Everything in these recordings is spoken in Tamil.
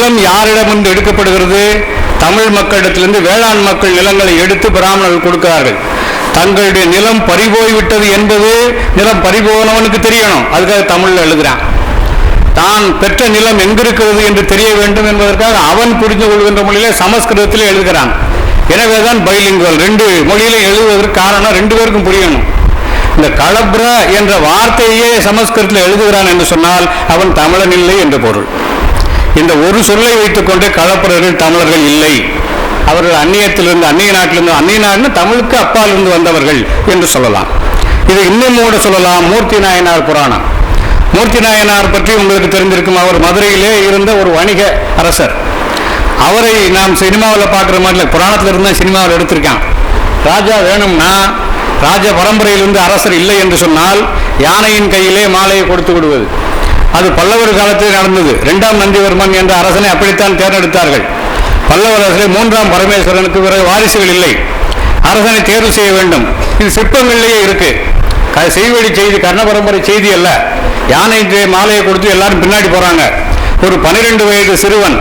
நிலம் யாரிடமிருந்து எடுக்கப்படுகிறது? தமிழ் மக்களிடத்திலிருந்து வேளாண் மக்கள் நிலங்களை எடுத்து பிராமணர்கள் கொடுக்கிறார்கள். தங்களுடைய நிலம் பறிபோய் விட்டது என்பது நிலம் பறிபோனவனுக்கு தெரியணும். அதுக்காக தமிழ்ல எழுதுறான். தான் பெற்ற நிலம் எங்கிருக்கிறது என்று தெரிய வேண்டும் என்பதற்காக அவன் புரிந்து கொள்கின்ற மொழியிலே சமஸ்கிருதத்தில் எழுதுகிறான். எனவேதான் பைலிங்குவல் ரெண்டு மொழியில எழுதுவதற்கு காரணம் ரெண்டு பேருக்கும் புரியணும். இந்த களப்ர என்ற வார்த்தையே சமஸ்கிருதத்தில் எழுதுகிறான் என்று சொன்னால் அவன் தமிழன் இல்லை என்று பொருள். இந்த ஒரு சொல்லை வைத்துக்கொண்டு களப்பிரர்கள் தமிழர்கள் இல்லை. அவர்கள் அந்நியத்திலிருந்து அந்நிய நாட்டிலிருந்து அந்நிய நாடுன்னு தமிழுக்கு அப்பாலிருந்து வந்தவர்கள் என்று சொல்லலாம். இது இன்னும் கூட சொல்லலாம் மூர்த்தி நாயனார் புராணம். மூர்த்தி நாயனார் பற்றி உங்களுக்கு தெரிந்திருக்கும் அவர் மதுரையிலே இருந்த ஒரு வணிக அரசர். அவரை நாம் சினிமாவில் பார்க்குற மாதிரி இல்லை புராணத்தில் இருந்தால் சினிமாவில் எடுத்திருக்கான். ராஜா வேணும்னா ராஜ பரம்பரையிலிருந்து அரசர் இல்லை என்று சொன்னால் யானையின் கையிலே மாலையை கொடுத்து விடுவது. அது பல்லவர் காலத்தில் நடந்தது. இரண்டாம் நந்திவர்மன் என்ற அரசனை அப்படித்தான் தேர்ந்தெடுத்தார்கள். பல்லவ அரசரை மூன்றாம் பரமேஸ்வரனுக்கு பிறகு வாரிசுகள் இல்லை. அரசனை தேர்வு செய்ய வேண்டும். இது சிற்பங்களிலேயே இருக்கு. க- செய்வழி செய்தி கர்ண பரம்பரை செய்தி அல்ல. யானை மாலையை கொடுத்து எல்லாரும் பின்னாடி போறாங்க. ஒரு பனிரெண்டு வயது சிறுவன்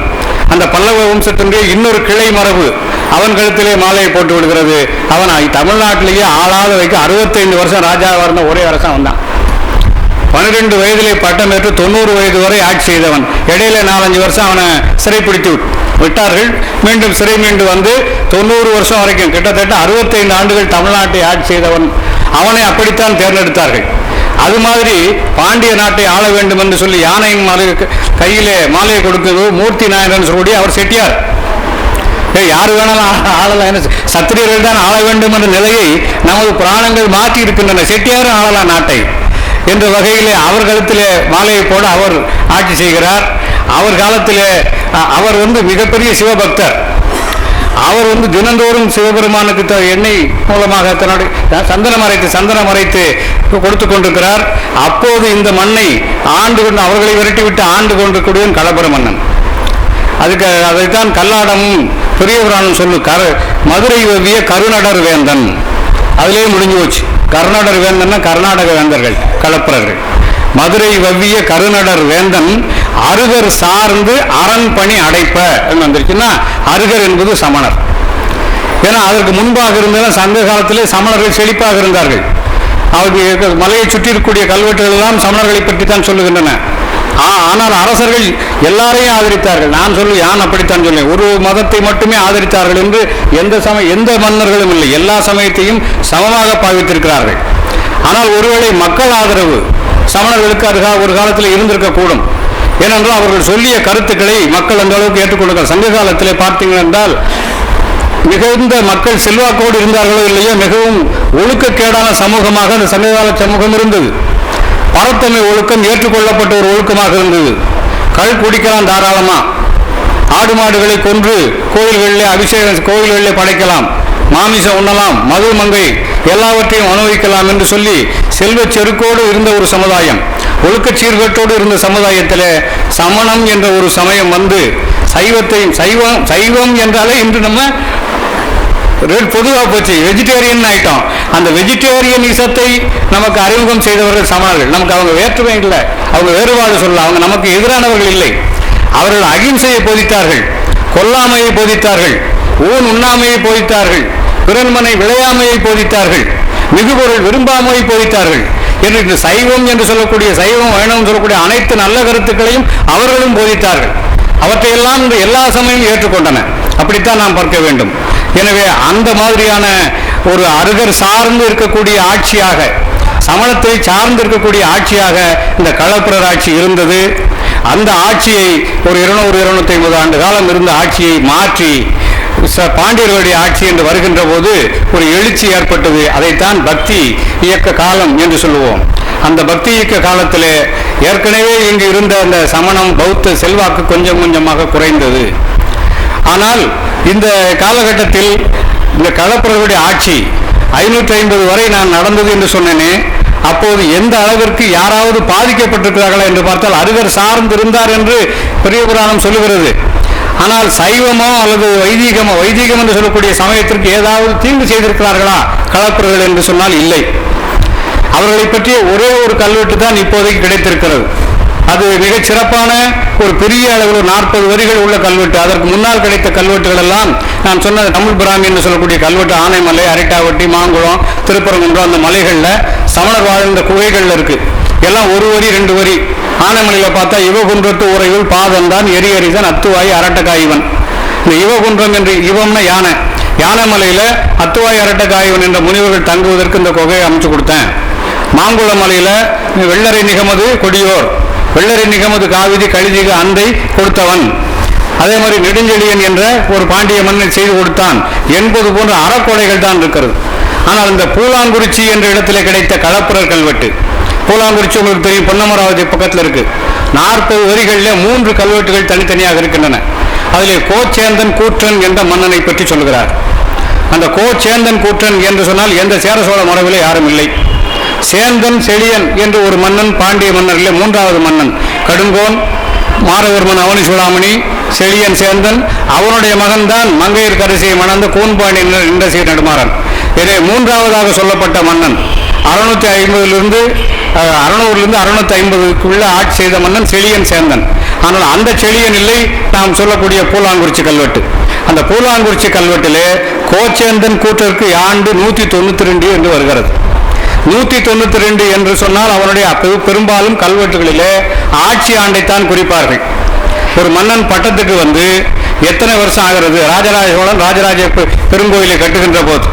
அந்த பல்லவ வம்சத்தினுடைய இன்னொரு கிளை மரபு அவன் கழுத்திலே மாலையை போட்டு விடுகிறது அவன் தமிழ்நாட்டிலேயே ஆளாத வைக்க அறுபத்தைந்து வருஷம் ராஜாவாக இருந்த ஒரே அரசன் வந்தான் பன்னிரெண்டு வயதிலே பட்டம் பெற்று தொண்ணூறு வயது வரை ஆட்சி செய்தவன். இடையில நாலஞ்சு வருஷம் அவனை சிறைப்பிடித்து விட்டார்கள். மீண்டும் சிறை மீண்டு வந்து தொண்ணூறு வருஷம் வரைக்கும் கிட்டத்தட்ட அறுபத்தைந்து ஆண்டுகள் தமிழ்நாட்டை ஆட்சி செய்தவன். அவனை அப்படித்தான் தேர்ந்தெடுத்தார்கள். அது மாதிரி பாண்டிய நாட்டை ஆள வேண்டும் என்று சொல்லி யானையின் மலை கையிலே மாலையை கொடுக்கிறது மூர்த்தி நாயகன் சொல்லி அவர் செட்டியார். ஏய், யார் வேணாலும் ஆளலாம். என்ன சத்திரியர்கள் தான் ஆள வேண்டும் என்ற நிலையை நமது புராணங்கள் மாற்றி இருக்கின்றன. செட்டியாரும் ஆளலாம் நாட்டை. என்ற வகையிலே அவர் கழுத்திலே மாலையை போட அவர் ஆட்சி செய்கிறார். அவர் காலத்திலே அவர் வந்து மிகப்பெரிய சிவபக்தர். அவர் வந்து தினந்தோறும் சிவபெருமானுக்கு த- எண்ணெய் மூலமாக தன்னுடைய சந்தனம் அரைத்து சந்தனம் அரைத்து கொடுத்து கொண்டிருக்கிறார். அப்போது இந்த மண்ணை ஆண்டு கொண்டு அவர்களை விரட்டிவிட்டு ஆண்டு கொண்டிருக்கூடிய களபுர மன்னன் அதுக்கு அதைத்தான் கல்லாடமும் பெரியபுராணம் சொல்லு கரு மதுரை ஓவிய கருநடர் வேந்தன். அதிலே முடிஞ்சு போச்சு. கருநாடர் வேந்தன்னா கர்நாடக வேந்தர்கள். களப்பிரர்கள் மதுரை வவ்விய கருநடர் வேந்தன் அருகர் சார்ந்து அரண் பணி அடைப்ப என்று வந்துருச்சுன்னா அருகர் என்பது சமணர். ஏன்னா அதற்கு முன்பாக இருந்தாலும் சங்க காலத்திலே சமணர்கள் செழிப்பாக இருந்தார்கள். அவருக்கு மலையை சுற்றி இருக்கக்கூடிய கல்வெட்டுகள் எல்லாம் சமணர்களை பற்றி தான் சொல்லுகின்றன. ஆ- ஆனால் அரசர்கள் எல்லாரையும் ஆதரித்தார்கள். நான் சொல்லு யான் அப்படித்தான் சொல்லேன் ஒரு மதத்தை மட்டுமே ஆதரித்தார்கள் என்று எந்த சமய எந்த மன்னர்களும் இல்லை. எல்லா சமயத்தையும் சமமாக பாவித்திருக்கிறார்கள். ஆனால் ஒருவேளை மக்கள் ஆதரவு சமணர்களுக்கு அதுக்காக ஒரு காலத்தில் இருந்திருக்கக்கூடும். ஏனென்றால் அவர்கள் சொல்லிய கருத்துக்களை மக்கள் அந்த அளவுக்கு ஏற்றுக்கொள்கிறார் சங்க காலத்தில் பார்த்தீர்கள் என்றால் மிகுந்த மக்கள் செல்வாக்கோடு இருந்தார்களோ இல்லையோ மிகவும் ஒழுக்கக்கேடான சமூகமாக அந்த சங்ககால சமூகம் இருந்தது. பரத்தமை ஒழுக்கம் ஏற்றுக்கொள்ளப்பட்ட ஒரு ஒழுக்கமாக இருந்தது. கள் குடிக்கலாம் தாராளமா. ஆடு மாடுகளை கொன்று கோயில்களிலே அபிஷேகம் கோயில்களிலே படைக்கலாம். மாமிசம் உண்ணலாம். மது மங்கை எல்லாவற்றையும் அனுபவிக்கலாம் என்று சொல்லி செல்வ செருக்கோடு இருந்த ஒரு சமுதாயம். ஒழுக்கச் சீர்கேட்டோடு இருந்த சமுதாயத்தில் சமணம் என்ற ஒரு சமயம் வந்து சைவத்தையும் சைவம் சைவம் என்றாலே இன்று நம்ம பொதுவாக போச்சு. வெஜிடேரியன் ஆயிட்டோம். அந்த வெஜிடேரியன் இசத்தை நமக்கு அறிமுகம் செய்தவர்கள் சமணர்கள். நமக்கு அவங்க வேற்றுமை இல்லை. அவங்க வேறுபாடு சொல்ல அவங்க நமக்கு எதிரானவர்கள் இல்லை. அவர்கள் அகிம்சையை போதித்தார்கள். கொல்லாமையை போதித்தார்கள். ஊன் உண்ணாமையை போதித்தார்கள். பிறன்மனை விளையாமையை போதித்தார்கள். மிகுபொருள் விரும்பாமையை போதித்தார்கள். என்று இந்த சைவம் என்று சொல்லக்கூடிய சைவம் வைணவம் சொல்லக்கூடிய அனைத்து நல்ல கருத்துக்களையும் அவர்களும் போதித்தார்கள். அவற்றையெல்லாம் இந்த எல்லா சமயம் ஏற்றுக்கொண்டன. அப்படித்தான் நாம் பார்க்க வேண்டும். எனவே அந்த மாதிரியான ஒரு அருகர் சார்ந்து இருக்கக்கூடிய ஆட்சியாக சமணத்தை சார்ந்து இருக்கக்கூடிய ஆட்சியாக இந்த களப்பிரர் ஆட்சி இருந்தது. அந்த ஆட்சியை ஒரு இருநூறு இருநூத்தி ஐம்பது ஆண்டு காலம் இருந்த ஆட்சியை மாற்றி பாண்டியர்களுடைய ஆட்சி என்று வருகின்ற போது ஒரு எழுச்சி ஏற்பட்டது. அதைத்தான் பக்தி இயக்க காலம் என்று சொல்லுவோம். அந்த பக்தி இயக்க காலத்திலே ஏற்கனவே இங்கு இருந்த அந்த சமணம் பௌத்த செல்வாக்கு கொஞ்சம் கொஞ்சமாக குறைந்தது. ஆனால் இந்த காலகட்டத்தில் இந்த களப்பிரர்களுடைய ஆட்சி ஐநூற்றி ஐம்பது வரை நான் நடந்தது என்று சொன்னேனே அப்போது எந்த அளவிற்கு யாராவது பாதிக்கப்பட்டிருக்கிறார்களா என்று பார்த்தால் அருகர் சார்ந்து இருந்தார் என்று பெரிய புராணம் சொல்லுகிறது. ஆனால் சைவமோ அல்லது வைதீகமோ வைதீகம் என்று சொல்லக்கூடிய சமயத்திற்கு ஏதாவது தீங்கு செய்திருக்கிறார்களா? களப்பிரர்கள் என்று சொன்னால் இல்லை. அவர்களை பற்றிய ஒரே ஒரு கல்வெட்டு தான் இப்போதைக்கு கிடைத்திருக்கிறது. அது மிகச் சிறப்பான ஒரு பெரிய அளவில் நாற்பது வரிகள் உள்ள கல்வெட்டு. அதற்கு முன்னால் கிடைத்த கல்வெட்டுகள் எல்லாம் நான் சொன்ன தமிழ் பிராமி என்று சொல்லக்கூடிய கல்வெட்டு. ஆனைமலை அரைட்டாவட்டி மாங்குளம் திருப்பரங்குன்றம் அந்த மலைகளில் சமணர் வாழ்ந்த குகைகளில் இருக்கு. எல்லாம் ஒரு வரி ரெண்டு வரி. ஆனைமலையில் பார்த்தா இவகுன்றத்து உறையுள் பாதந்தான் எரி எரிதான் அத்துவாய் அரட்டக்காய்வன் இந்த இவகுன்றம் என்று இவம்னா யானை. யானைமலையில் அத்துவாய் அரட்டக்காய்வன் என்ற முனிவர்கள் தங்குவதற்கு இந்த குகையை அமைச்சு கொடுத்தேன். மாங்குள மலையில் வெள்ளரை நிகமது கொடியோர். வெள்ளரை நிகமது காவிரி கழுதிக அந்தை கொடுத்தவன். அதே மாதிரி நெடுஞ்செழியன் என்ற ஒரு பாண்டிய மன்னன் செய்து கொடுத்தான். என்பது போன்ற அறக்கொலைகள் தான் இருக்கிறது. ஆனால் இந்த பூலாங்குறிச்சி என்ற இடத்திலே கிடைத்த களப்புரர் கல்வெட்டு. கூலாங்குறிச்சி உங்களுக்கு தெரியும் பொன்னமராவதி பக்கத்தில் இருக்கு. நாற்பது வரிகளில் மூன்று கல்வெட்டுகள் தனித்தனியாக இருக்கின்றன. அதிலே கோச்சேந்தன் கூற்றன் என்ற மன்னனை பற்றி சொல்கிறார் அந்த கோச்சேந்தன் கூற்றன் என்று சொன்னால் எந்த சேர சோழ மரபில் யாரும் இல்லை. சேந்தன் செழியன் என்று ஒரு மன்னன் பாண்டிய மன்னரிலே மூன்றாவது மன்னன். கடுங்கோன் மாரவர்மன் அவனி சூடாமணி செழியன் சேந்தன் அவனுடைய மகன்தான் மங்கையர் கரிசியை மணந்த கூன்பாண்டி என்ற சீர் நெடுமாறன். எனவே மூன்றாவதாக சொல்லப்பட்ட மன்னன் அறுநூத்தி ஐம்பதிலிருந்து அறுநூறுலேருந்து அறுநூத்தி ஐம்பதுக்குள்ள ஆட்சி செய்த மன்னன் செழியன் சேர்ந்தன் ஆனால் அந்த செழியன் இல்லை நாம் சொல்லக்கூடிய பூலாங்குறிச்சி கல்வெட்டு. அந்த பூலாங்குறிச்சி கல்வெட்டிலே கோச்சேந்தன் கூற்றிற்கு ஆண்டு நூற்றி தொண்ணூற்றி ரெண்டு என்று வருகிறது. நூத்தி தொண்ணூத்தி ரெண்டு என்று சொன்னால் அவனுடைய பெரும்பாலும் கல்வெட்டுகளிலே ஆட்சி ஆண்டைத்தான் குறிப்பார்கள். ஒரு மன்னன் பட்டத்துக்கு வந்து எத்தனை வருஷம் ஆகிறது? ராஜராஜ சோழன் ராஜராஜ பெருங்கோயிலை கட்டுகின்ற போது.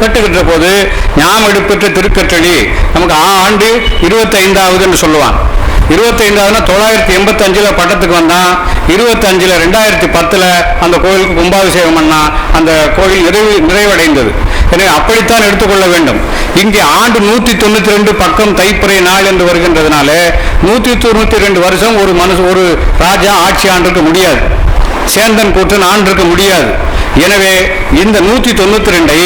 கட்டுகின்ற போது ஞாபகம் எடுப்பற்ற திருக்கற்றளி நமக்கு ஆ- ஆண்டு இருபத்தி என்று சொல்லுவான் இருபத்தைந்தாவதுனா தொள்ளாயிரத்தி எண்பத்தஞ்சில் பட்டத்துக்கு வந்தான் இருபத்தஞ்சில் ரெண்டாயிரத்தி பத்தில் அந்த கோயிலுக்கு கும்பாபிஷேகம் பண்ணான் அந்த கோயில் நிறைவு நிறைவடைந்தது. எனவே அப்படித்தான் எடுத்துக்கொள்ள வேண்டும். இங்கே ஆண்டு நூற்றி தொண்ணூற்றி ரெண்டு பக்கம் தைப்பிறை நாள் என்று வருகின்றதுனால நூற்றி தொண்ணூற்றி ரெண்டு வருஷம் ஒரு மனசு ஒரு ராஜா ஆட்சி ஆண்டிருக்க முடியாது. சேந்தன் கூற்றன் ஆண்டிருக்க முடியாது. எனவே இந்த நூற்றி தொண்ணூற்றி ரெண்டை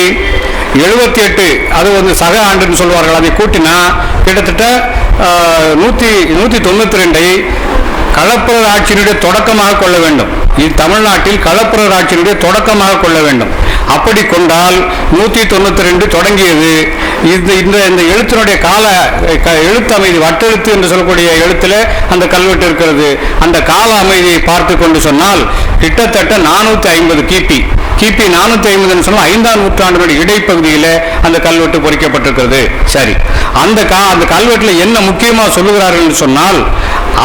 எழுபத்தி எட்டு அது வந்து சக ஆண்டுன்னு சொல்வார்கள் அதை கூட்டினா கிட்டத்தட்ட ஆஹ், நூற்றி நூற்றி தொண்ணூற்றி ரெண்டை களப்பிரர் ஆட்சியினுடைய தொடக்கமாக கொள்ள வேண்டும். இது தமிழ்நாட்டில் களப்பிரர் ஆட்சியினுடைய தொடக்கமாக கொள்ள வேண்டும். அப்படி கொண்டால் நூற்றி தொண்ணூற்றி ரெண்டு தொடங்கியது. இந்த இந்த இந்த எழுத்தினுடைய கால க- எழுத்து அமைதி வட்டெழுத்து என்று சொல்லக்கூடிய எழுத்துல அந்த கல்வெட்டு இருக்கிறது. அந்த கால அமைதியை பார்த்து கொண்டு சொன்னால் கிட்டத்தட்ட நானூற்றி ஐம்பது கிபி கிபி நானூற்றி ஐம்பதுன்னு சொன்னால் ஐந்தாம் நூற்றாண்டினுடைய இடைப்பகுதியில் அந்த கல்வெட்டு பொறிக்கப்பட்டிருக்கிறது. சரி. அந்த கா அந்த கல்வெட்டில் என்ன முக்கியமாக சொல்லுகிறார்கள் என்று சொன்னால்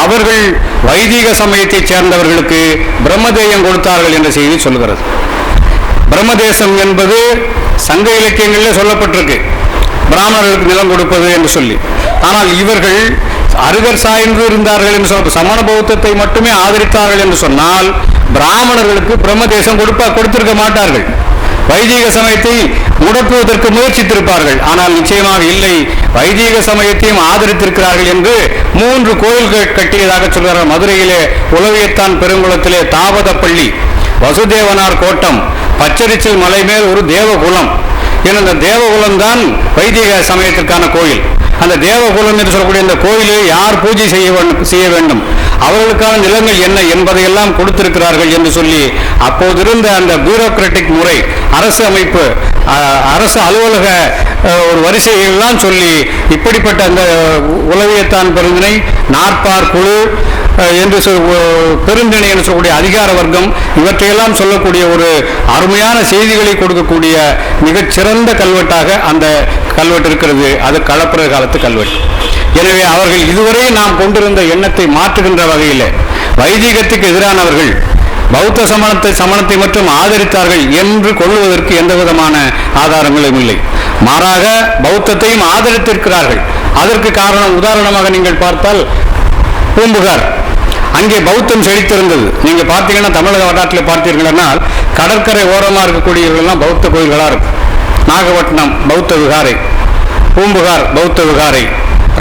அவர்கள் வைதிக சமயத்தை சேர்ந்தவர்களுக்கு பிரம்மதேயம் கொடுத்தார்கள் என்ற செய்தி சொல்கிறது. பிரம்மதேசம் என்பது சங்க இலக்கியங்களில் சொல்லப்பட்டிருக்கு. பிராமணர்களுக்கு நிலம் கொடுப்பது என்று சொல்லி. ஆனால் இவர்கள் அருகர் சாய்ந்து இருந்தார்கள் என்று சொல்ல சமண பௌத்தத்தை மட்டுமே ஆதரித்தார்கள் என்று சொன்னால் பிராமணர்களுக்கு பிரம்மதேசம் கொடுப்ப கொடுத்திருக்க மாட்டார்கள். வைதிக சமயத்தை முடக்குவதற்கு முயற்சித்திருப்பார்கள். ஆனால் நிச்சயமாக இல்லை. வைதிக சமயத்தையும் ஆதரித்திருக்கிறார்கள் என்று மூன்று கோயில்கள் கட்டியதாக சொல்கிறார் மதுரையிலே உலவியத்தான் பெருங்குளத்திலே தாவதப்பள்ளி வசுதேவனார் கோட்டம் பச்சரிச்சல் மலை மேல் ஒரு தேவகுலம் என அந்த தேவகுலம் தான் வைதிக சமயத்திற்கான கோயில். அந்த தேவகுலம் என்று சொல்லக்கூடிய இந்த கோயிலை யார் பூஜை செய்ய வேண்டும் செய்ய வேண்டும்? அவர்களுக்கான நிலங்கள் என்ன என்பதையெல்லாம் கொடுத்திருக்கிறார்கள் என்று சொல்லி அப்போதிருந்த அந்த பியூரோக்ராட்டிக் முறை அரசு அமைப்பு அரசு அலுவலக ஒரு வரிசையெல்லாம் சொல்லி இப்படிப்பட்ட அந்த உளவியத்தான் பெருந்தினை நாற்பார் குழு என்று சொல் பெருந்திணை என்று சொல்லக்கூடிய அதிகார வர்க்கம் இவற்றையெல்லாம் சொல்லக்கூடிய ஒரு அருமையான செய்திகளை கொடுக்கக்கூடிய மிகச்சிறந்த கல்வெட்டாக அந்த கல்வெட்டு இருக்கிறது அது களப்பிரர் காலத்து கல்வெட்டு. எனவே அவர்கள் இதுவரை நாம் கொண்டிருந்த எண்ணத்தை மாற்றுகின்ற வகையில் வைதிகத்துக்கு எதிரானவர்கள் பௌத்த சமணத்தை சமணத்தை மட்டும் ஆதரித்தார்கள் என்று கொள்வதற்கு எந்த விதமான ஆதாரங்களும் இல்லை. மாறாக பௌத்தத்தையும் ஆதரித்திருக்கிறார்கள். அதற்கு காரணம் உதாரணமாக நீங்கள் பார்த்தால் பூம்புகார். அங்கே பௌத்தம் செழித்திருந்தது. நீங்க பார்த்தீங்கன்னா தமிழக வரலாற்றில் பார்த்தீர்கள்னால் கடற்கரை ஓரமாக இருக்கக்கூடியவர்கள்லாம் பௌத்த கோயில்களாக இருக்கும். நாகப்பட்டினம் பௌத்த விகாரை பூம்புகார் பௌத்த விகாரை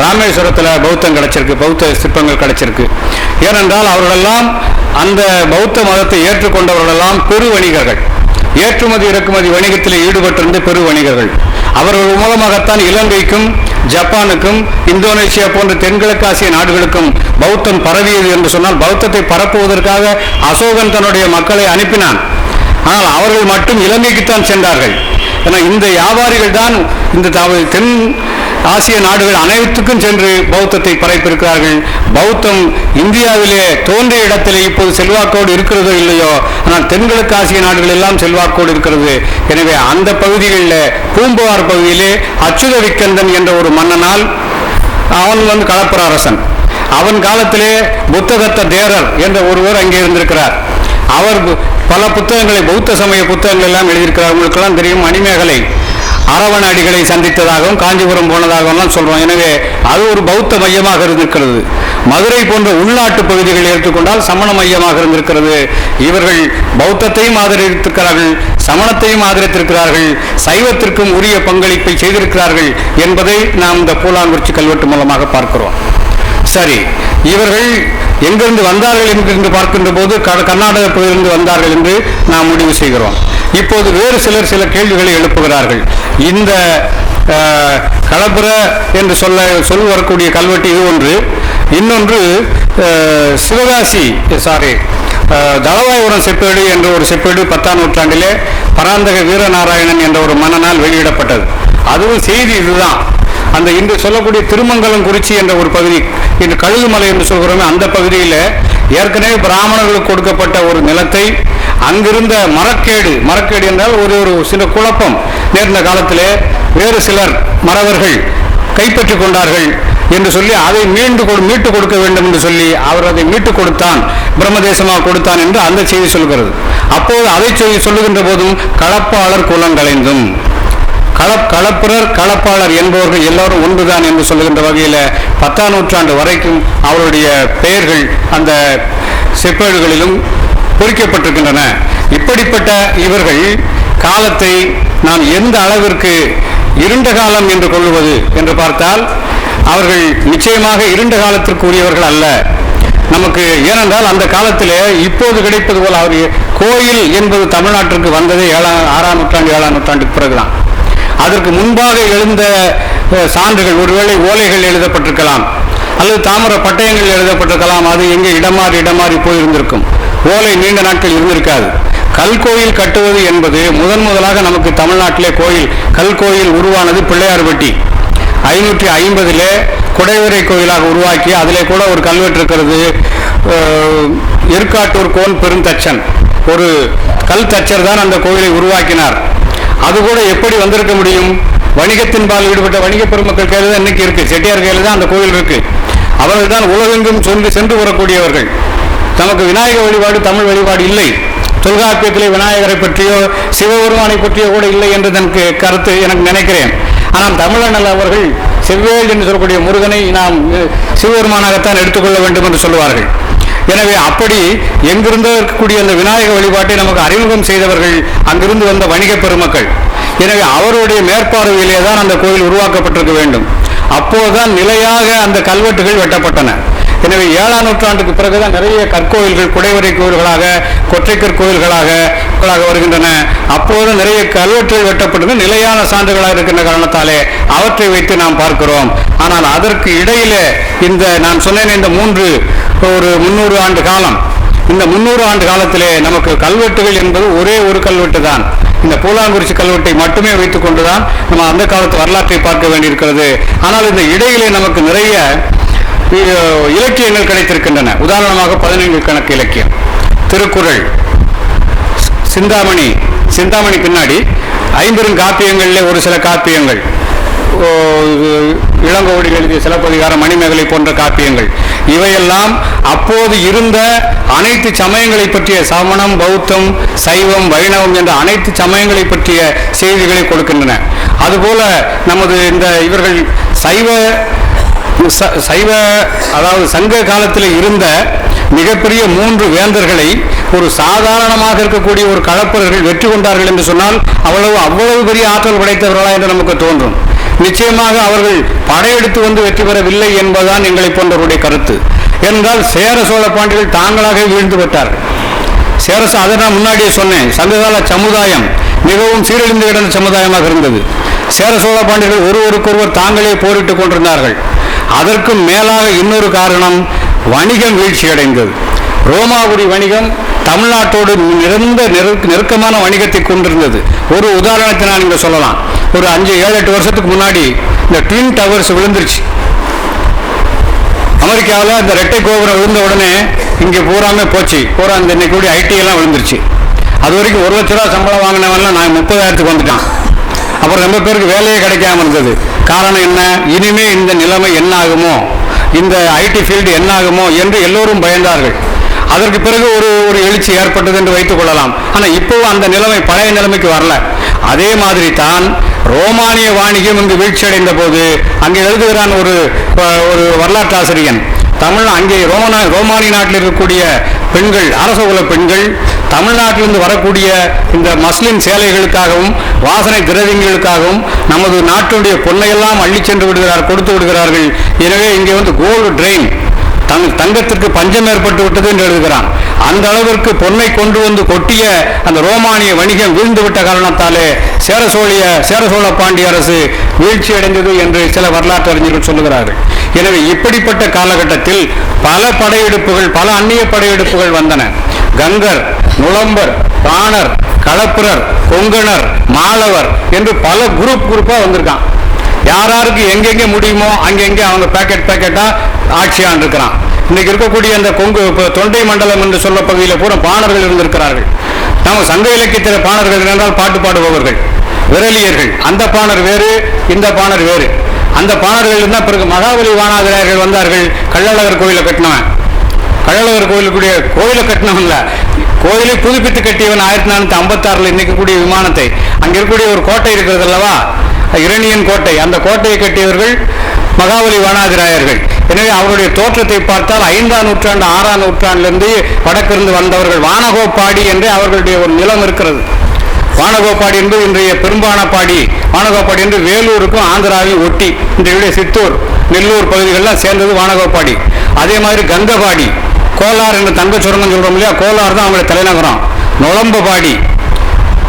ராமேஸ்வரத்தில் பௌத்தம் கிடைச்சிருக்கு பௌத்த சிற்பங்கள் கிடைச்சிருக்கு. ஏனென்றால் அவர்களெல்லாம் அந்த பௌத்த மதத்தை ஏற்றுக்கொண்டவர்களெல்லாம் பெரு வணிகர்கள் ஏற்றுமதி இறக்குமதி வணிகத்தில் ஈடுபட்டிருந்த பெரு வணிகர்கள் அவர்கள் மூலமாகத்தான் இலங்கைக்கும் ஜப்பானுக்கும் இந்தோனேசியா போன்ற தென்கிழக்காசிய நாடுகளுக்கும் பௌத்தம் பரவியது என்று சொன்னால் பௌத்தத்தை பரப்புவதற்காக அசோகன் தன்னுடைய மக்களை அனுப்பினான். ஆனால் அவர்கள் மட்டும் இலங்கைக்குத்தான் சென்றார்கள். ஏன்னா இந்த வியாபாரிகள் தான் இந்த தென் ஆசிய நாடுகள் அனைத்துக்கும் சென்று பௌத்தத்தை பரப்பியிருக்கிறார்கள் பௌத்தம் இந்தியாவிலே தோன்றிய இடத்திலே இப்போது செல்வாக்கோடு இருக்கிறதோ இல்லையோ? ஆனால் தென்கிழக்கு ஆசிய நாடுகள் எல்லாம் செல்வாக்கோடு இருக்கிறது. எனவே அந்த பகுதிகளில் பூம்புவார் பகுதியிலே அச்சுத விக்கந்தன் என்ற ஒரு மன்னனால் அவன் வந்து களப்புற அரசன் அவன் காலத்திலே புத்தகத்த தேரர் என்ற ஒருவர் அங்கே இருந்திருக்கிறார். அவர் பல புத்தகங்களை பௌத்த சமய புத்தகங்கள் எல்லாம் எழுதியிருக்கிறார். உங்களுக்கெல்லாம் தெரியும் மணிமேகலை அரவண அடிகளை சந்தித்ததாகவும் காஞ்சிபுரம் போனதாகவும் சொல்கிறோம் எனவே அது ஒரு பௌத்த மையமாக இருந்திருக்கிறது. மதுரை போன்ற உள்நாட்டு பகுதிகளை எடுத்துக்கொண்டால் சமண மையமாக இருந்திருக்கிறது. இவர்கள் பௌத்தத்தையும் ஆதரித்திருக்கிறார்கள் சமணத்தையும் ஆதரித்திருக்கிறார்கள் சைவத்திற்கும் உரிய பங்களிப்பை செய்திருக்கிறார்கள் என்பதை நாம் இந்த பூலாங்குறிச்சி கல்வெட்டு மூலமாக பார்க்கிறோம். சரி இவர்கள் எங்கிருந்து வந்தார்கள் என்று பார்க்கின்ற போது க- வந்தார்கள் என்று நாம் முடிவு செய்கிறோம். இப்போது வேறு சிலர் சில கேள்விகளை எழுப்புகிறார்கள். இந்த கலப்புற என்று சொல்ல சொல் வரக்கூடிய கல்வெட்டு இது ஒன்று. இன்னொன்று சிவகாசி சாரி தளவாயுரம் செப்பேடு என்ற ஒரு செப்பேடு பத்தாம் நூற்றாண்டிலே பராந்தக வீரநாராயணன் என்ற ஒரு மன்னனால் வெளியிடப்பட்டது. அதுவும் செய்தி இதுதான். அந்த இன்று சொல்லக்கூடிய திருமங்கலம் குறிச்சி என்ற ஒரு பகுதி இன்று கழுதுமலை என்று சொல்கிறோமே அந்த பகுதியில் ஏற்கனவே பிராமணர்களுக்கு கொடுக்கப்பட்ட ஒரு நிலத்தை அங்கிருந்த மரக்கேடு மரக்கேடு என்றால் ஒரு ஒரு சில குழப்பம். நேர்ந்த காலத்திலே வேறு சிலர் மறவர்கள் கைப்பற்றிக் கொண்டார்கள் என்று சொல்லி அதை மீண்டு கொடு மீட்டு கொடுக்க வேண்டும் என்று சொல்லி அவர் அதை மீட்டு கொடுத்தான் பிரம்மதேசமாக கொடுத்தான் என்று அந்த செய்தி சொல்கிறது. அப்போது அதை சொல்லி சொல்லுகின்ற போதும் களப்பாளர் குலங்களைந்தும் களப் களப்பிரர் களப்பாளர் என்பவர்கள் எல்லோரும் ஒன்றுதான் என்று சொல்லுகின்ற வகையில் பத்தாம் நூற்றாண்டு வரைக்கும் அவருடைய பெயர்கள் அந்த செப்பேடுகளிலும் பொறிக்கப்பட்டிருக்கின்றன. இப்படிப்பட்ட இவர்கள் காலத்தை நாம் எந்த அளவிற்கு இருண்ட காலம் என்று கொள்ளுவது என்று பார்த்தால் அவர்கள் நிச்சயமாக இருண்ட காலத்திற்கு உரியவர்கள் அல்ல. நமக்கு ஏனென்றால் அந்த காலத்தில் இப்போது கிடைப்பது போல அவர் கோயில் என்பது தமிழ்நாட்டிற்கு வந்ததே ஏழாம் ஆறாம் நூற்றாண்டு ஏழாம் நூற்றாண்டுக்கு பிறகுதான். அதற்கு முன்பாக எழுந்த சான்றுகள் ஒருவேளை ஓலைகள் எழுதப்பட்டிருக்கலாம் அல்லது தாமிர பட்டயங்கள் எழுதப்பட்டிருக்கலாம் அது எங்கே இடமாறி இடமாறி போயிருந்திருக்கும். ஓலை நீண்ட நாட்கள் இருந்திருக்காது. கல் கோயில் கட்டுவது என்பது முதன் முதலாக நமக்கு தமிழ்நாட்டிலே கோயில் கல் கோயில் உருவானது பிள்ளையார்பட்டி ஐநூற்றி ஐம்பதிலே குடைவரை கோயிலாக உருவாக்கி அதிலே கூட ஒரு கல்வெட்டு இருக்கிறது அஹ், கோன் பெருந்தச்சன். ஒரு கல் தச்சர் தான் அந்த கோயிலை உருவாக்கினார். அது கூட எப்படி வந்திருக்க முடியும்? வணிகத்தின் பால் ஈடுபட்ட வணிக பெருமக்கள் கையில் தான் இன்னைக்கு இருக்கு. செட்டியார் கையில் தான் அந்த கோயில் இருக்கு. அவர்கள் தான் உலகெங்கும் சொல்லி சென்று வரக்கூடியவர்கள். தமக்கு விநாயக வழிபாடு தமிழ் வழிபாடு இல்லை. தொல்காப்பியத்திலே விநாயகரை பற்றியோ சிவபெருமானை பற்றியோ கூட இல்லை என்று தனக்கு கருத்து எனக்கு நினைக்கிறேன். ஆனால் தமிழன் அவர்கள் செவ்வேல் என்று சொல்லக்கூடிய முருகனை நாம் சிவபெருமானாகத்தான் எடுத்துக்கொள்ள வேண்டும் என்று சொல்லுவார்கள். எனவே அப்படி எங்கிருந்தோ இருக்கக்கூடிய அந்த விநாயக வழிபாட்டை நமக்கு அறிமுகம் செய்தவர்கள் அங்கிருந்து வந்த வணிக பெருமக்கள். எனவே அவருடைய மேற்பார்வையிலே தான் அந்த கோயில் உருவாக்கப்பட்டிருக்க வேண்டும். அப்போதுதான் நிலையாக அந்த கல்வெட்டுகள் வெட்டப்பட்டன. எனவே ஏழாம் நூற்றாண்டுக்கு பிறகுதான் நிறைய கற்கோயில்கள் குடைவரை கோயில்களாக கொற்றைக்கற் கோயில்களாக கோயில்களாக வருகின்றன. அப்போது நிறைய கல்வெட்டுகள் வெட்டப்பட்டது நிலையான சான்றுகளாக இருக்கின்ற காரணத்தாலே அவற்றை வைத்து நாம் பார்க்கிறோம். ஆனால் அதற்கு இடையிலே இந்த நான் சொன்னேன் இந்த மூன்று இப்போ ஒரு முன்னூறு ஆண்டு காலம். இந்த முந்நூறு ஆண்டு காலத்திலே நமக்கு கல்வெட்டுகள் என்பது ஒரே ஒரு கல்வெட்டு தான். இந்த பூலாங்குறிச்சி கல்வெட்டை மட்டுமே வைத்துக் கொண்டுதான் நம்ம அந்த காலத்து வரலாற்றை பார்க்க வேண்டியிருக்கிறது. ஆனால் இந்த இடையிலே நமக்கு நிறைய இலக்கியங்கள் கிடைத்திருக்கின்றன. உதாரணமாக பதினைந்து கணக்கு இலக்கியம். திருக்குறள் சிந்தாமணி சிந்தாமணி பின்னாடி ஐம்பெரும் காப்பியங்களில் ஒரு சில காப்பியங்கள். ஓ, இளங்கோவடி எழுதிய சிலப்பதிகாரம் மணிமேகலை போன்ற காப்பியங்கள். இவையெல்லாம் அப்போது இருந்த அனைத்து சமயங்களை பற்றிய சமணம் பௌத்தம் சைவம் வைணவம் என்ற அனைத்து சமயங்களை பற்றிய செய்திகளை கொடுக்கின்றன. அதுபோல நமது இந்த இவர்கள் சைவ ச- சைவ அதாவது சங்க காலத்தில் இருந்த மிகப்பெரிய மூன்று வேந்தர்களை ஒரு சாதாரணமாக இருக்கக்கூடிய ஒரு களப்பர்கள் வெற்றி கொண்டார்கள் என்று சொன்னால் அவ்வளவு அவ்வளவு பெரிய ஆற்றல் படைத்தவர்களா என்று நமக்கு தோன்றும். நிச்சயமாக அவர்கள் படையெடுத்து வந்து வெற்றி பெறவில்லை என்பதுதான் எங்களை போன்றவருடைய கருத்து. என்றால் சேர சோழ பாண்டியர்கள் தாங்களாக வீழ்ந்து விட்டார்கள். சேரச அதை நான் முன்னாடியே சொன்னேன். சங்ககால சமுதாயம் மிகவும் சீரழிந்து கிடந்த சமுதாயமாக இருந்தது. சேர சோழ பாண்டியர்கள் ஒருவருக்கொருவர் தாங்களே போரிட்டுக் கொண்டிருந்தார்கள். அதற்கும் மேலாக இன்னொரு காரணம் வணிகம் வீழ்ச்சியடைந்தது ரோமாபுரி வணிகம் தமிழ்நாட்டோடு நிறந்த நெருக்க- நெருக்கமான வணிகத்தை கொண்டிருந்தது. ஒரு உதாரணத்தை நான் இங்கே சொல்லலாம். ஒரு அஞ்சு ஏழு எட்டு வருஷத்துக்கு முன்னாடி இந்த ட்வின் டவர்ஸ் விழுந்துருச்சு. அமெரிக்காவில் இந்த ரெட்டை கோபுரம் விழுந்த உடனே இங்கே பூராமே போச்சு. பூரா இந்த இன்னைக்கு கூடிய ஐடி எல்லாம் விழுந்துருச்சு. அது வரைக்கும் ஒரு லட்ச ரூபா சம்பளம் வாங்கினவன்லாம் நான் முப்பதாயிரத்துக்கு வந்துட்டான். அப்புறம் ரொம்ப பேருக்கு வேலையே கிடைக்காம இருந்தது. காரணம் என்ன? இனிமே இந்த நிலைமை என்ன ஆகுமோ? இந்த ஐடி ஃபீல்டு என்ன ஆகுமோ என்று எல்லோரும் பயந்தார்கள். அதற்கு பிறகு ஒரு ஒரு எழுச்சி ஏற்பட்டது என்று வைத்துக் கொள்ளலாம். ஆனால் இப்போவும் அந்த நிலைமை பழைய நிலைமைக்கு வரல. அதே மாதிரி தான் ரோமானிய வாணிகம் இங்கு வீழ்ச்சி அடைந்த போது அங்கே எழுதுகிறான் ஒரு ஒரு வரலாற்று ஆசிரியன் தமிழ் அங்கே ரோமனா ரோமானிய நாட்டில் இருக்கக்கூடிய பெண்கள் அரச குல பெண்கள் தமிழ்நாட்டிலிருந்து வரக்கூடிய இந்த மஸ்லின் சேலைகளுக்காகவும் வாசனை திரவியங்களுக்காகவும் நமது நாட்டுடைய பொன்னையெல்லாம் அள்ளி சென்று விடுகிறார் கொடுத்து விடுகிறார்கள். எனவே இங்கே வந்து கோல்டு ட்ரெயின் தங் தங்கத்திற்கு பஞ்சம் ஏற்பட்டு விட்டது என்று எழுதுகிறான். அந்த அளவிற்கு பொன்னை கொண்டு வந்து கொட்டிய அந்த ரோமானிய வணிகம் வீழ்ந்து விட்ட காரணத்தாலே சேர சோழிய சேர சோழ பாண்டிய அரசு வீழ்ச்சி அடைந்தது என்று சில வரலாற்று அறிஞர்கள் சொல்லுகிறார்கள். எனவே இப்படிப்பட்ட காலகட்டத்தில் பல படையெடுப்புகள் பல அந்நிய படையெடுப்புகள் வந்தன. கங்கர் நுளம்பர் பாணர் களப்புரர் கொங்கணர் மாலவர் என்று பல குரூப் குரூப்பாக வந்திருக்கான். யாராருக்கு எங்கெங்கே முடியுமோ அங்கெங்கே அவங்க பேக்கெட் பேக்கெட்டாக ஆட்சியான் இருக்கிறான். இன்னைக்கு இருக்கக்கூடிய அந்த கொங்கு இப்போ தொண்டை மண்டலம் என்று சொல்ல பகுதியில் பூரா பாணர்கள் இருந்திருக்கிறார்கள். நம்ம சங்க இலக்கியத்தில் பாணர்கள் என்றால் பாட்டு பாடுபவர்கள் விரலியர்கள். அந்த பாணர் வேறு இந்த பாணர் வேறு. அந்த பாணர்கள் இருந்தால் பிறகு மகாபலி வானாதிராயர்கள் வந்தார்கள் கள்ளழகர் கோயிலை கட்டினவன். கள்ளழகர் கோயிலுக்குரிய கோயிலை கட்டினவன்ல. கோயிலை புதுப்பித்து கட்டியவன் ஆயிரத்தி நானூற்றி ஐம்பத்தாறில் இன்னைக்கு கூடிய விமானத்தை. அங்கே இருக்கக்கூடிய ஒரு கோட்டை இருக்கிறது அல்லவா? இரணியன் கோட்டை. அந்த கோட்டையை கட்டியவர்கள் மகாபலி வானாதிராயர்கள். எனவே அவருடைய தோற்றத்தை பார்த்தால் ஐந்தாம் நூற்றாண்டு ஆறாம் நூற்றாண்டிலிருந்து வடக்கிருந்து வந்தவர்கள் வானகோப்பாடி என்று அவர்களுடைய ஒரு நிலம் இருக்கிறது. வானகோப்பாடி என்பது இன்றைய பெரும்பானப்பாடி. வானகோப்பாடி என்று வேலூருக்கும் ஆந்திராவையும் ஒட்டி இன்றைய சித்தூர் நெல்லூர் பகுதிகளெலாம் சேர்ந்தது வானகோப்பாடி. அதே மாதிரி கந்தபாடி கோலார் என்று தங்க சுரங்கம் சொல்கிறோம் இல்லையா? கோலார் தான் அவங்களுடைய தலைநகரம். நொளம்பபாடி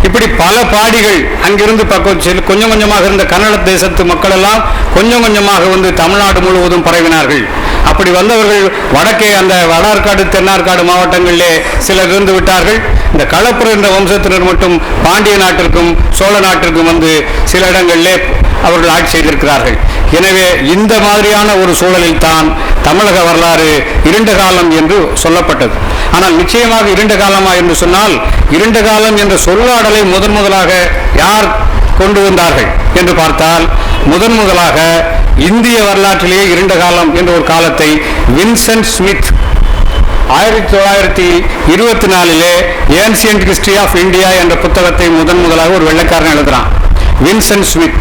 இப்படி பல பாடிகள் அங்கிருந்து பக்கம் கொஞ்சம் கொஞ்சமாக இருந்த கன்னட தேசத்து மக்கள் எல்லாம் கொஞ்சம் கொஞ்சமாக வந்து தமிழ்நாடு முழுவதும் பரவினார்கள். அப்படி வந்தவர்கள் வடக்கே அந்த வடார்காடு தென்னார்காடு மாவட்டங்களிலே சிலர் இருந்து விட்டார்கள். இந்த களப்புற என்ற வம்சத்தினர் மட்டும் பாண்டிய நாட்டிற்கும் சோழ நாட்டிற்கும் வந்து சில இடங்களிலே அவர்கள் ஆட்சி செய்திருக்கிறார்கள். எனவே இந்த மாதிரியான ஒரு சூழலில் தான் தமிழக வரலாறு இருண்ட காலம் என்று சொல்லப்பட்டது. ஆனால் நிச்சயமாக இருண்ட காலமா என்று சொன்னால் இருண்ட காலம் என்ற சொல்லாடலை முதன் முதலாக யார் கொண்டு வந்தார்கள் என்று பார்த்தால் முதன் முதலாக இந்திய வரலாற்றிலேயே இருண்ட காலம் என்ற ஒரு காலத்தை வின்சென்ட் ஸ்மித் ஆயிரத்தி தொள்ளாயிரத்தி இருபத்தி நாலிலே ஏன்சியன்ட் ஹிஸ்டரி ஆஃப் இந்தியா என்ற புத்தகத்தை முதன் முதலாக ஒரு வெள்ளைக்காரன் எழுதுறான். Vincent Smith.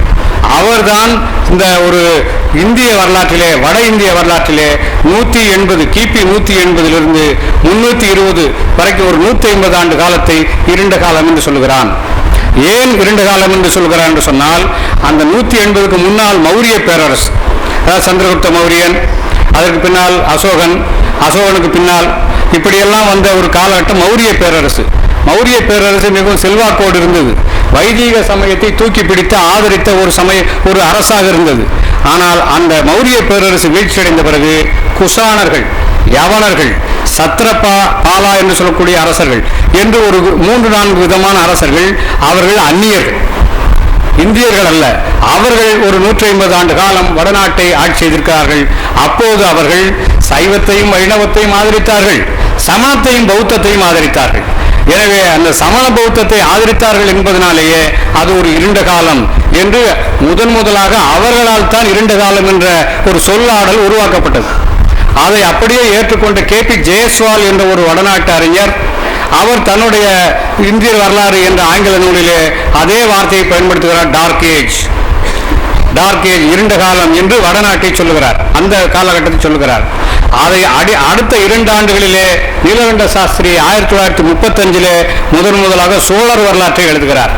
அவர்தான் இந்த ஒரு இந்திய வரலாற்றிலே வட இந்திய வரலாற்றிலே நூற்றி எண்பது கிபி நூற்றி எண்பதிலிருந்து முன்னூற்றி இருபது வரைக்கும் ஒரு நூற்றி ஐம்பது ஆண்டு காலத்தை இருண்ட காலம் என்று சொல்லுகிறான். ஏன் இரண்டு காலம் என்று சொல்கிறான் என்று சொன்னால் அந்த நூற்றி எண்பதுக்கு முன்னால் மௌரிய பேரரசு அதாவது சந்திரகுப்த மௌரியன் அதற்கு பின்னால் அசோகன் அசோகனுக்கு பின்னால் இப்படியெல்லாம் வந்த ஒரு காலகட்டம் மௌரிய பேரரசு. மௌரிய பேரரசு மிகவும் செல்வாக்கோடு இருந்தது. வைதீக சமயத்தை தூக்கி பிடித்து ஆதரித்த ஒரு சமய ஒரு அரசாக இருந்தது. ஆனால் அந்த மௌரிய பேரரசு வீழ்ச்சியடைந்த பிறகு குசானர்கள் யவனர்கள் சத்ரபா பாலா என்று சொல்லக்கூடிய அரசர்கள் என்று ஒரு மூன்று நான்கு விதமான அரசர்கள் அவர்கள் அந்நியர்கள் இந்தியர்கள் அல்ல. அவர்கள் ஒரு நூற்றி ஐம்பது ஆண்டு காலம் வடநாட்டை ஆட்சி செய்திருக்கிறார்கள். அப்போது அவர்கள் சைவத்தையும் வைணவத்தையும் ஆதரித்தார்கள். சமணத்தையும் பௌத்தத்தையும் ஆதரித்தார்கள். எனவே அந்த சமண பௌத்தத்தை ஆதரித்தார்கள் என்பதனாலேயே அது ஒரு இருண்ட காலம் என்று முதன் முதலாக அவர்களால் தான் இருண்ட காலம் என்ற ஒரு சொல்லாடல் உருவாக்கப்பட்டது. அதை அப்படியே ஏற்றுக்கொண்ட கே பி ஜெயஸ்வால் என்ற ஒரு வடநாட்டு அறிஞர் அவர் தன்னுடைய இந்திய வரலாறு என்ற ஆங்கில நூலிலே அதே வார்த்தையை பயன்படுத்துகிறார் டார்க் ஏஜ். டார்க் ஏஜ் இருண்ட காலம் என்று வடநாட்டை சொல்லுகிறார். அந்த காலகட்டத்தை சொல்லுகிறார். அதை அடி அடுத்த இரண்டு ஆண்டுகளிலே நீலகண்ட சாஸ்திரி ஆயிரத்தி தொள்ளாயிரத்தி முப்பத்தஞ்சிலே முதன் முதலாக சோழர் வரலாற்றை எழுதுகிறார்.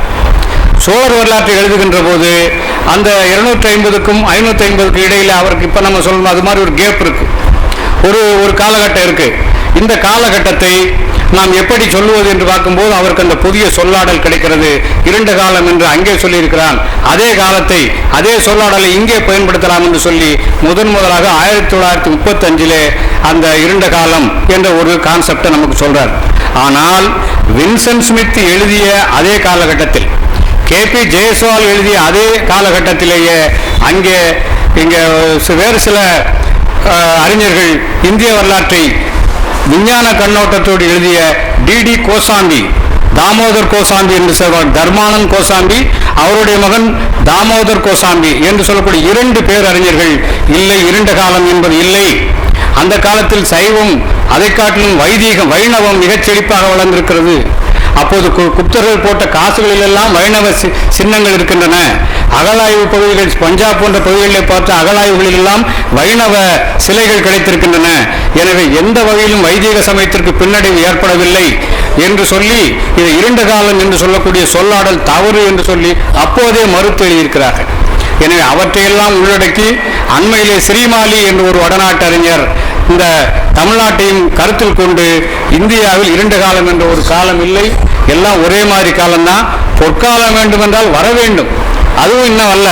சோழர் வரலாற்றை எழுதுகின்ற போது அந்த இருநூற்றி ஐம்பதுக்கும் ஐநூற்றி ஐம்பதுக்கும் இடையில அவருக்கு இப்போ நம்ம சொல்லணும் அது மாதிரி ஒரு கேப் இருக்கு. ஒரு ஒரு காலகட்டம் இருக்கு. இந்த காலகட்டத்தை நாம் எப்படி சொல்லுவது என்று பார்க்கும்போது அவருக்கு அந்த புதிய சொல்லாடல் கிடைக்கிறது. இருண்ட காலம் என்று அங்கே சொல்லியிருக்கிறான். அதே காலத்தை அதே சொல்லாடலை இங்கே பயன்படுத்தலாம் என்று சொல்லி முதன் முதலாக ஆயிரத்தி தொள்ளாயிரத்தி முப்பத்தஞ்சிலே அந்த இருண்ட காலம் என்ற ஒரு கான்செப்டை நமக்கு சொல்றார். ஆனால் வின்சென்ட் ஸ்மித் எழுதிய அதே காலகட்டத்தில் கே பி ஜெயஸ்வால் எழுதிய அதே காலகட்டத்திலேயே அங்கே இங்கே வேறு சில அறிஞர்கள் இந்திய வரலாற்றை விஞ்ஞான கண்ணோட்டத்தோடு எழுதிய டிடி கோசாம்பி தாமோதர் கோசாம்பி என்று சொல்வார் தர்மானந்த் கோசாம்பி அவருடைய மகன் தாமோதர் கோசாம்பி என்று சொல்லக்கூடிய இரண்டு பேரறிஞர்கள் இல்லை இருண்ட காலம் என்பது இல்லை. அந்த காலத்தில் சைவம் அதை காட்டிலும் வைதீகம் வைணவம் மிகச் செழிப்பாக வளர்ந்திருக்கிறது. அப்போது கு- குப்தர்கள் போட்ட காசுகளில் எல்லாம் வைணவ சி- சின்னங்கள் இருக்கின்றன. அகலாய்வு பகுதிகள் பஞ்சாப் போன்ற பகுதிகளில் பார்த்த அகழாய்வுகளில் எல்லாம் வைணவ சிலைகள் கிடைத்திருக்கின்றன. எனவே எந்த வகையிலும் வைதிக சமயத்திற்கு பின்னடைவு ஏற்படவில்லை என்று சொல்லி இது இருண்ட காலம் என்று சொல்லக்கூடிய சொல்லாடல் தவறு என்று சொல்லி அப்போதே மறுத்து எழுதியிருக்கிறார்கள். எனவே அவற்றையெல்லாம் உள்ளடக்கி அண்மையிலே ஸ்ரீமாலி என்று ஒரு வடநாட்டு அறிஞர் இந்த தமிழ்நாட்டையும் கருத்தில் கொண்டு இந்தியாவில் இரண்டு காலம் என்ற ஒரு காலம் இல்லை. எல்லாம் ஒரே மாதிரி காலம்தான். பொற்காலம் வேண்டுமென்றால் வர வேண்டும். அதுவும் இன்னும் அல்ல.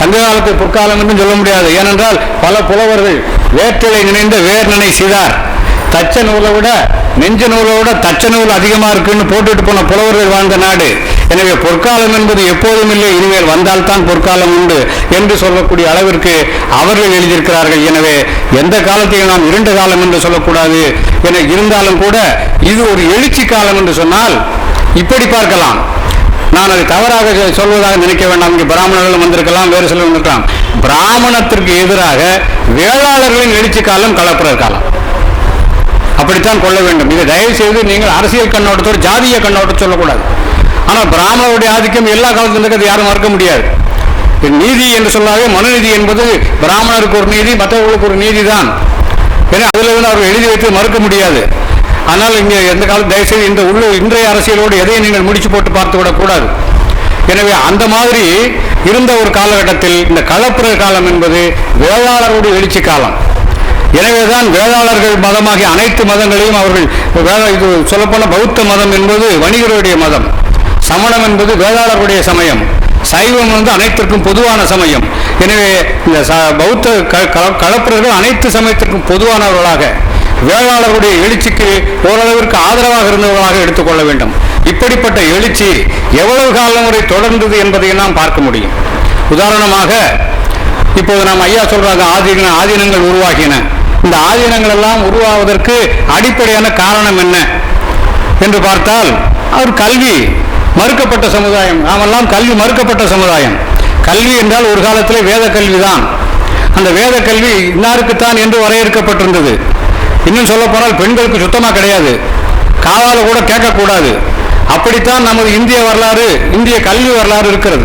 சங்க காலத்து பொற்காலம் என்றும் சொல்ல முடியாது. ஏனென்றால் பல புலவர்கள் வேற்றலை நினைந்த வேர் நினை செய்தார். தச்ச நூலை விட நெஞ்ச நூலை விட தச்ச நூல் அதிகமாக இருக்குன்னு போட்டுட்டு போன புலவர்கள் வாழ்ந்த நாடு. எனவே பொற்காலம் என்பது எப்போதும் இல்லை இனிமேல் வந்தால்தான் பொற்காலம் உண்டு என்று சொல்லக்கூடிய அளவிற்கு அவர்கள் எழுதியிருக்கிறார்கள். எனவே எந்த காலத்தையும் நாம் இரண்டு காலம் என்று சொல்லக்கூடாது. என இருந்தாலும் கூட இது ஒரு எழுச்சி காலம் என்று சொன்னால் இப்படி பார்க்கலாம். நான் அதை தவறாக சொல்வதாக நினைக்க வேண்டாம். இங்கே பிராமணர்களும் வந்திருக்கலாம் வேறு சிலர் வந்திருக்கலாம். பிராமணத்திற்கு எதிராக வேளாளர்களின் எழுச்சி காலம் கலப்புற காலம். அப்படித்தான் கொள்ள வேண்டும். இதை தயவு செய்து நீங்கள் அரசியல் கண்ணோட்டத்தோடு ஜாதிய கண்ணோட்டம் சொல்லக்கூடாது. ஆனால் பிராமணருடைய ஆதிக்கம் எல்லா காலத்திலும் இருக்கிறது யாரும் மறுக்க முடியாது. நீதி என்று சொல்லாவே மனுநீதி என்பது பிராமணருக்கு ஒரு நீதி மற்றவர்களுக்கு ஒரு நீதி தான் ஏன்னா அதில் இருந்து அவர் எழுதி வைத்து மறுக்க முடியாது. ஆனால் இங்கே எந்த காலம் தயவுசெய்து இந்த உள்ள இன்றைய அரசியலோடு எதையும் நீங்கள் முடிச்சு போட்டு பார்த்து விடக்கூடாது. எனவே அந்த மாதிரி இருந்த ஒரு காலகட்டத்தில் இந்த கலப்புற காலம் என்பது வேளாளருடைய எழுச்சி காலம். எனவேதான் வேளாளர்கள் மதமாகிய அனைத்து மதங்களையும் அவர்கள் வேளா இது சொல்லப்போன பௌத்த மதம் என்பது வணிகருடைய மதம். சமணம் என்பது வேளாளருடைய சமயம். சைவம் வந்து அனைத்திற்கும் பொதுவான சமயம். எனவே இந்த ச- பௌத்த க- க- அனைத்து சமயத்திற்கும் பொதுவானவர்களாக வேளாளருடைய எழுச்சிக்கு ஓரளவிற்கு ஆதரவாக இருந்தவர்களாக எடுத்துக்கொள்ள வேண்டும். இப்படிப்பட்ட எழுச்சி எவ்வளவு காலம் வரை தொடர்ந்தது என்பதை நாம் பார்க்க முடியும். உதாரணமாக இப்போது நாம் ஐயா சொல்றாங்க ஆதீன ஆதீனங்கள் உருவாகின. இந்த ஆதீனங்கள் எல்லாம் உருவாவதற்கு அடிப்படையான காரணம் என்ன என்று பார்த்தால் அவர் கல்வி மறுக்கப்பட்ட சமுதாயம். நாமெல்லாம் கல்வி மறுக்கப்பட்ட சமுதாயம். கல்வி என்றால் ஒரு காலத்திலே வேத கல்விதான். அந்த வேத கல்வி இன்னாருக்குத்தான் என்று வரையறுக்கப்பட்டிருந்தது. இன்னும் சொல்ல போனால் பெண்களுக்கு சுத்தமாக கிடையாது. காவால கூட கேட்கக்கூடாது. அப்படித்தான் நமது இந்திய வரலாறு இந்திய கல்வி வரலாறு இருக்கிறது.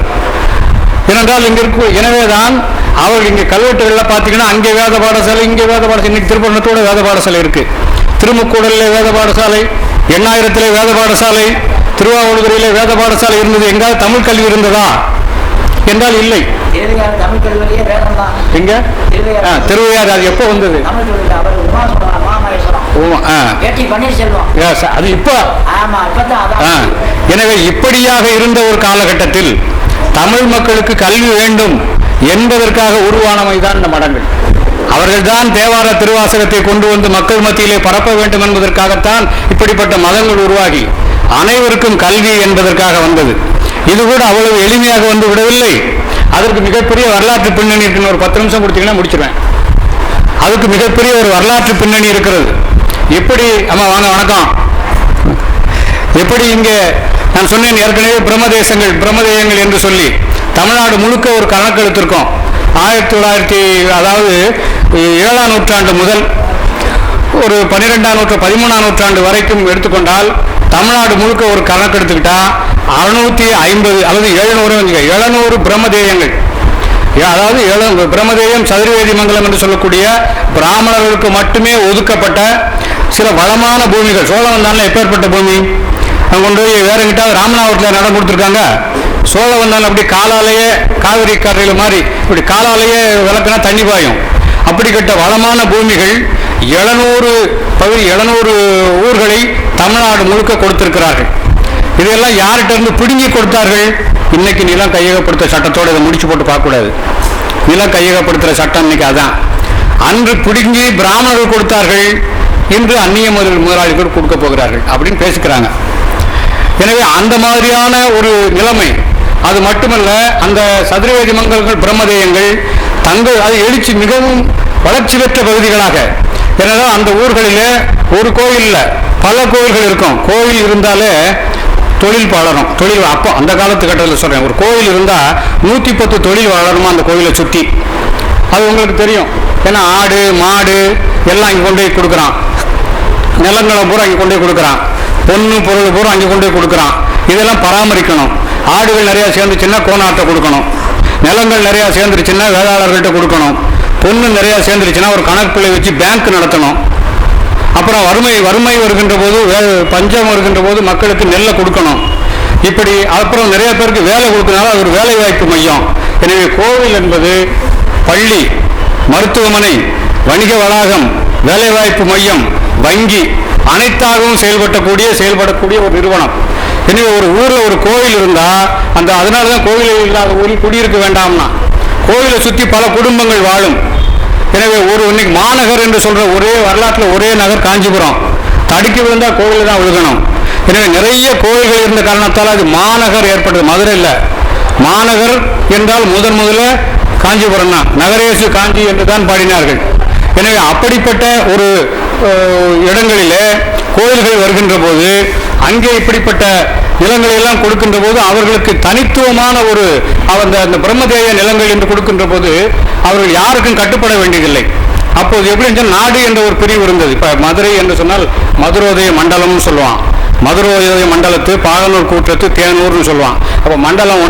ஏனென்றால் இங்க இருக்கும் எனவேதான் அவர்கள் இங்கே கல்வெட்டுகளில் பார்த்தீங்கன்னா அங்கே வேத பாடசாலை இங்கே வேத பாடசாலை இன்னைக்கு திருப்பணத்தோட வேத பாடசாலை இருக்கு. திருமுக்கூடலில் வேத பாடசாலை எண்ணாயிரத்திலே வேத பாடசாலை திருவாவூதுறையிலே வேத பாடசாலை இருந்தது. எங்காவது தமிழ் கல்வி இருந்ததா? என்றால் இல்லை. தான் எங்க? திருவையாறு. அது எப்போ வந்தது? அது இப்போ. எனவே இப்படியாக இருந்த ஒரு காலகட்டத்தில் தமிழ் மக்களுக்கு கல்வி வேண்டும் என்பதற்காக உருவானவைதான் இந்த மடங்கள். அவர்கள்தான் தேவார திருவாசகத்தை கொண்டு வந்து மக்கள் மத்தியிலே பரப்ப வேண்டும் என்பதற்காகத்தான் இப்படிப்பட்ட மதங்கள் உருவாகி அனைவருக்கும் கல்வி என்பதற்காக வந்தது. இது கூட அவ்வளவு எளிமையாக வந்து விடவில்லை. அதற்கு மிகப்பெரிய வரலாற்று பின்னணி இருக்குன்னு ஒரு பத்து நிமிஷம் கொடுத்தீங்கன்னா முடிச்சிருவேன். அதுக்கு மிகப்பெரிய ஒரு வரலாற்று பின்னணி இருக்கிறது. எப்படி அம்மா வாங்க வணக்கம். எப்படி இங்கே நான் சொன்னேன் ஏற்கனவே பிரம்மதேசங்கள் பிரம்மதேயங்கள் என்று சொல்லி. தமிழ்நாடு முழுக்க ஒரு கணக்கு எடுத்திருக்கோம். ஆயிரத்தி தொள்ளாயிரத்தி அதாவது ஏழாம் நூற்றாண்டு முதல் ஒரு பன்னிரெண்டாம் நூற்று பதிமூணாம் நூற்றாண்டு வரைக்கும் எடுத்துக்கொண்டால் தமிழ்நாடு முழுக்க ஒரு கணக்கு அறுநூற்றி ஐம்பது அல்லது எழுநூறு எழுநூறு பிரம்மதேயங்கள் அதாவது எழு பிரம்மதேயம் சதுர்வேதி மங்கலம் என்று சொல்லக்கூடிய பிராமணர்களுக்கு மட்டுமே ஒதுக்கப்பட்ட சில வளமான பூமிகள். சோழவந்தானில் எப்பேற்பட்ட பூமி? அவங்க கொண்டு போய் வேற எங்கிட்டாவது ராமநாதபுரத்தில் நடம் கொடுத்துருக்காங்க. சோழவந்தான் அப்படி காலாலேயே காவிரி கரையில் மாதிரி இப்படி காலாலேயே விளக்குனா தண்ணி பாயும். அப்படிப்பட்ட வளமான பூமிகள் எழுநூறு பகுதி எழுநூறு ஊர்களை தமிழ்நாடு முழுக்க கொடுத்திருக்கிறார்கள். இதெல்லாம் யார்கிட்ட இருந்து பிடுங்கி கொடுத்தார்கள்? இன்னைக்கு நிலம் கையகப்படுத்த சட்டத்தோடு இதை முடிச்சு போட்டு பார்க்கக்கூடாது. நிலம் கையகப்படுத்துகிற சட்டம் இன்னைக்கு அதான். அன்று பிடுங்கி பிராமணர்கள் கொடுத்தார்கள். இன்று அந்நிய முதல் முதலாளிகள் கொடுக்க போகிறார்கள் அப்படின்னு பேசுகிறாங்க எனவே அந்த மாதிரியான ஒரு நிலைமை அது மட்டுமல்ல அந்த சதுரவேதி மங்கல்கள் பிரம்மதேயங்கள் தங்கள் அது எழுச்சி மிகவும் வளர்ச்சி பெற்ற பகுதிகளாக. எனவே அந்த ஊர்களிலே ஒரு கோயிலில் பல கோயில்கள் இருக்கும். கோயில் இருந்தாலே தொழில் வளரும் தொழில் அப்போ அந்த காலத்து கட்டத்தில் சொல்கிறேன் ஒரு கோயில் இருந்தால் நூற்றி பத்து தொழில் வளருமா அந்த கோயிலை சுற்றி அது உங்களுக்கு தெரியும். ஏன்னா ஆடு மாடு எல்லாம் இங்கே கொண்டு போய் கொடுக்குறான். நிலங்களை பூரா அங்கே கொண்டு போய் கொடுக்குறான். பொண்ணு பொருள் பூரா அங்கே கொண்டு போய் கொடுக்குறான். இதெல்லாம் பராமரிக்கணும். ஆடுகள் நிறையா சேர்ந்துச்சுன்னா கோணாட்டை கொடுக்கணும். நிலங்கள் நிறையா சேர்ந்துருச்சுன்னா வேளாளர்கள்ட்ட கொடுக்கணும். பொண்ணு நிறையா சேர்ந்துருச்சுன்னா ஒரு கணக்குப்பிள்ளை வச்சு பேங்க் நடத்தணும். அப்புறம் வறுமை வறுமை வருகின்ற போது வே- பஞ்சம் வருகின்ற போது மக்களுக்கு நெல்லை கொடுக்கணும். இப்படி அப்புறம் நிறைய பேருக்கு வேலை கொடுக்கறனால அது ஒரு வேலைவாய்ப்பு மையம். எனவே கோவில் என்பது பள்ளி மருத்துவமனை வணிக வளாகம் வேலைவாய்ப்பு மையம். வங்கி அனைத்தாகவும் செயல்படக்கூடிய செயல்படக்கூடிய ஒரு நிறுவனம். எனவே ஒரு ஊரில் ஒரு கோவில் இருந்தால் அந்த அதனால தான் கோவில் இல்லாத ஊரில் குடியிருக்க வேண்டாம்னா. கோவிலை சுற்றி பல குடும்பங்கள் வாழும். எனவே ஒரு இன்னைக்கு மாநகர் என்று சொல்கிற ஒரே வரலாற்றில் ஒரே நகர் காஞ்சிபுரம். தடுக்கி விழுந்தால் கோவில் தான் விழுகணும். எனவே நிறைய கோவில்கள் இருந்த காரணத்தால் அது மாநகர் ஏற்பட்டது. மதுரை இல்லை. மாநகர் என்றால் முதன் முதல்ல காஞ்சிபுரம் தான் நகரேசு காஞ்சி என்று தான் பாடினார்கள். எனவே அப்படிப்பட்ட ஒரு இடங்களிலே கோயில்கள் வருகின்ற போது அங்கே இப்படிப்பட்ட நிலங்களை எல்லாம் கொடுக்கின்ற போது அவர்களுக்கு தனித்துவமான ஒரு அந்த அந்த பிரம்மதேய நிலங்கள் என்று கொடுக்கின்ற போது அவர்கள் யாருக்கும் கட்டுப்பட வேண்டியதில்லை. அப்போது எப்படி இருந்தால் நாடு என்ற ஒரு பிரிவு இருந்தது. இப்போ மதுரை என்று சொன்னால் மதுரோதய மண்டலம்னு சொல்லுவான். மதுரோதய மண்டலத்து பாகனூர் கூட்டத்து தேனூர்னு சொல்லுவான். அப்போ மண்டலம்